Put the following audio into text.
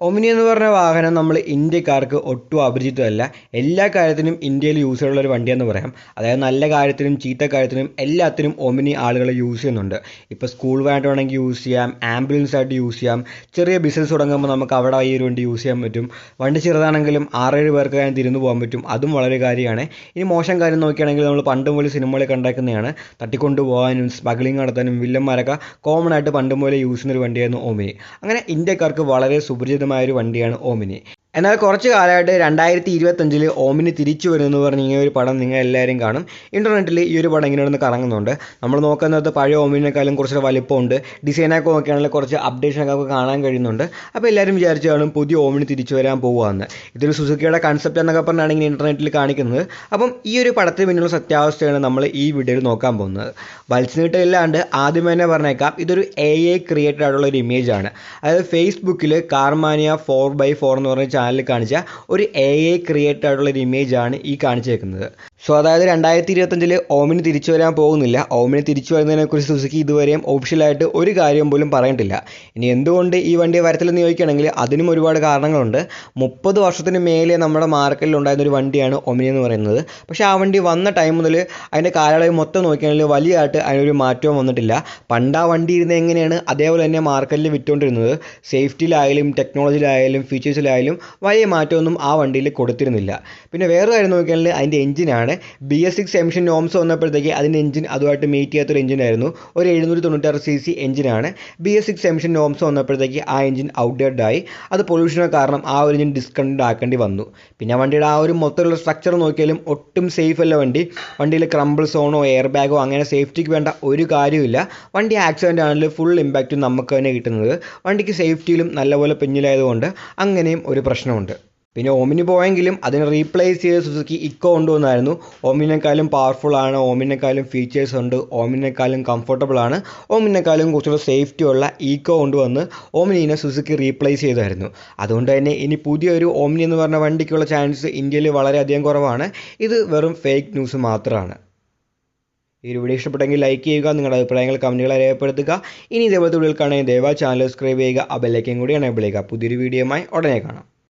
Omni എന്ന് പറഞ്ഞ വാഹനം നമ്മൾ ഇന്ത്യക്കാർക്ക് ഒട്ടും അപരിചിതമല്ല. എല്ലാ കാര്യത്തിനും ഇന്ത്യയിൽ യൂസ് ചെയ്യുന്ന ഒരു വണ്ടിയെന്ന് പറയാം. അതായത് നല്ല കാര്യത്തിനും ചീത്ത കാര്യത്തിനും എല്ലാത്തിനും ഒമിനി ആളുകൾ യൂസ് ചെയ്യുന്നുണ്ട്. ഇപ്പോൾ സ്കൂൾ വാനായിട്ട് വേണമെങ്കിൽ യൂസ് ചെയ്യാം ആംബുലൻസ് ആയിട്ട് യൂസ് ചെയ്യാം. ചെറിയ ബിസിനസ് തുടങ്ങുമ്പോൾ നമുക്ക് അവിടെ ഈ ഒരു വണ്ടി യൂസ് ചെയ്യാൻ പറ്റും. വണ്ടി ചെറുതാണെങ്കിലും ആറേഴ് പേർക്ക് ഞാൻ തിരിഞ്ഞു പോകാൻ പറ്റും. അതും വളരെ കാര്യമാണ്. ഇനി മോശം കാര്യം നോക്കുകയാണെങ്കിൽ നമ്മൾ പണ്ട് മുതൽ സിനിമകളിൽ കണ്ടാക്കുന്നതാണ്. തട്ടിക്കൊണ്ടു പോകാനും സ്മഗ്ലിംഗ് നടത്താനും വില്ലന്മാരൊക്കെ കോമൺ ആയിട്ട് പണ്ട് മുതലേ യൂസ് ചെയ്യുന്ന ഒരു വണ്ടിയായിരുന്നു ഒമിനി അങ്ങനെ ഇന്ത്യക്കാർക്ക് വളരെ സുപരിചിതമായ ഒരു വണ്ടിയാണ് ഓമിനി. എന്നാൽ കുറച്ച് കാലമായിട്ട് രണ്ടായിരത്തി ഇരുപത്തഞ്ചിൽ ഓമിനി തിരിച്ചു വരുമെന്ന് പറഞ്ഞ് ഇങ്ങനെ ഒരു പടം നിങ്ങൾ എല്ലാവരും കാണും. ഇന്റർനെറ്റിൽ ഈ ഒരു പടം ഇങ്ങനെ ഒന്ന് കറങ്ങുന്നുണ്ട്. നമ്മൾ നോക്കുന്നത് പഴയ ഓമിനേക്കാളും കുറച്ച് വലിപ്പമുണ്ട്. ഡിസൈനൊക്കെ നോക്കുകയാണെങ്കിൽ കുറച്ച് അപ്ഡേഷനൊക്കെ നമുക്ക് കാണാൻ കഴിയുന്നുണ്ട്. അപ്പോൾ എല്ലാവരും വിചാരിച്ചു കാണും പുതിയ ഓമിനി തിരിച്ചു വരാൻ പോകുകയെന്ന് ഇതൊരു സുസുക്കിയുടെ കൺസെപ്റ്റ് എന്നൊക്കെ പറഞ്ഞാണ് ഇങ്ങനെ ഇന്റർനെറ്റിൽ കാണിക്കുന്നത്. അപ്പം ഈ ഒരു പടത്തിന് പിന്നിലുള്ള സത്യാവസ്ഥയാണ് നമ്മൾ ഈ വീഡിയോയിൽ നോക്കാൻ പോകുന്നത്. വലിച്ചു നീട്ടമില്ലാണ്ട് ആദ്യം തന്നെ പറഞ്ഞേക്കാം ഇതൊരു എ ഐ ക്രിയേറ്റഡ് ആയിട്ടുള്ള ഒരു ഇമേജ് ആണ്. അതായത് ഫേസ്ബുക്കിൽ കാർമാനിയ ഫോർ ബൈ ഫോർ എന്ന് പറഞ്ഞ ചാനലിൽ കാണിച്ച ഒരു എ ഐ ക്രിയേറ്റഡ് ആയിട്ടുള്ള ഒരു ഇമേജ് ആണ് ഈ കാണിച്ചേക്കുന്നത്. സോ അതായത് രണ്ടായിരത്തി ഇരുപത്തഞ്ചിൽ ഓമിന് തിരിച്ചു വരാൻ പോകുന്നില്ല. ഓമിന് തിരിച്ചു വരുന്നതിനെക്കുറിച്ച് സുസുക്കി ഇതുവരെയും ഒഫീഷ്യലായിട്ട് ഒരു കാര്യം പോലും പറഞ്ഞിട്ടില്ല ഇനി എന്തുകൊണ്ട് ഈ വണ്ടി വരത്തില്ലെന്ന് ചോദിക്കുകയാണെങ്കിൽ അതിനും ഒരുപാട് കാരണങ്ങളുണ്ട്. മുപ്പത് വർഷത്തിന് മേലെ നമ്മുടെ മാർക്കറ്റിൽ ഉണ്ടായിരുന്ന ഒരു വണ്ടിയാണ് ഒമിനി എന്ന് പറയുന്നത്. പക്ഷേ ആ വണ്ടി വന്ന ടൈം മുതൽ അതിന്റെ കാലയളവ് മൊത്തം നോക്കുകയാണെങ്കിൽ വലിയതായിട്ട് അതിനൊരു മാറ്റവും വന്നിട്ടില്ല. പണ്ട് ആ വണ്ടി ഇരുന്ന് എങ്ങനെയാണ്? അതേപോലെ തന്നെ മാർക്കറ്റിൽ വിറ്റുകൊണ്ടിരുന്നത്. സേഫ്റ്റിയിലായാലും ടെക്നോളജിയിലായാലും ഫീച്ചേഴ്സിലായാലും വലിയ മാറ്റമൊന്നും ആ വണ്ടിയിൽ കൊടുത്തിരുന്നില്ല. പിന്നെ വേറെ കാര്യം നോക്കുകയാണെങ്കിൽ അതിന്റെ എഞ്ചിനാണ് B S six emission norms വന്നപ്പോഴത്തേക്ക് അതിന്റെ എഞ്ചിൻ അതുമായിട്ട് മീറ്റ് ചെയ്യാത്തൊരു എഞ്ചിനായിരുന്നു ഒരു എഴുന്നൂറ്റി തൊണ്ണൂറ്റാറ് സി സി എഞ്ചിനാണ് B S six emission norms വന്നപ്പോഴത്തേക്ക് ആ എഞ്ചിൻ ഔട്ട്ഡേറ്റഡ് ആയി. അത് പൊല്യൂഷന് കാരണം ആ ഒരു എഞ്ചിൻ ഡിസ്കണ്ടിന്യൂ ആക്കേണ്ടി വന്നു. പിന്നെ വണ്ടിയുടെ ആ ഒരു മൊത്തമുള്ള സ്ട്രക്ചർ നോക്കിയാലും ഒട്ടും സേഫ് അല്ല വണ്ടി. വണ്ടിയിൽ ക്രംബിൾ സോണോ എയർ ബാഗോ അങ്ങനെ സേഫ്റ്റിക്ക് വേണ്ട ഒരു കാര്യമില്ല വണ്ടി ആക്സിഡന്റ് ആണെങ്കിൽ ഫുൾ ഇമ്പാക്റ്റും നമുക്ക് തന്നെ കിട്ടുന്നത്. വണ്ടിക്ക് സേഫ്റ്റിയിലും നല്ലപോലെ പിന്നിലായതുകൊണ്ട് അങ്ങനെയും ഒരു പ്രശ്നമുണ്ട്. പിന്നെ ഓമിനി പോയെങ്കിലും അതിനെ റീപ്ലേസ് ചെയ്ത് സുസുക്കി ഇക്കോ കൊണ്ടുവന്നായിരുന്നു ഓമിനേക്കാളും പവർഫുൾ ആണ് ഓമിനേക്കാളും ഫീച്ചേഴ്സ് ഉണ്ട് ഓമിനേക്കാളും കംഫർട്ടബിൾ ആണ് ഓമിനേക്കാളും കുറച്ചുകൂടെ സേഫ്റ്റി ഉള്ള ഈക്കോ കൊണ്ടുവന്ന് ഓമിനിനെ സുസുക്കി റീപ്ലേസ് ചെയ്തായിരുന്നു. അതുകൊണ്ട് തന്നെ ഇനി പുതിയൊരു ഓമിനി എന്ന് പറഞ്ഞ വണ്ടിക്കുള്ള ചാൻസ് ഇന്ത്യയിൽ വളരെയധികം കുറവാണ്. ഇത് വെറും ഫേക്ക് ന്യൂസ് മാത്രമാണ് ഈ ഒരു വീഡിയോ ഇഷ്ടപ്പെട്ടെങ്കിൽ ലൈക്ക് ചെയ്യുക നിങ്ങളുടെ അഭിപ്രായങ്ങൾ കമന്റുകളെ രേഖപ്പെടുത്തുക ഇനി ഇതേപോലത്തെ വീഡിയോകൾ കാണാൻ ദയവായി ചാനൽ സബ്സ്ക്രൈബ് ചെയ്യുക ആ ബെല്ലൈക്കൻ കൂടി എനേബിൾ ചെയ്യുക. പുതിയൊരു വീഡിയോയുമായി ഉടനെ കാണാം.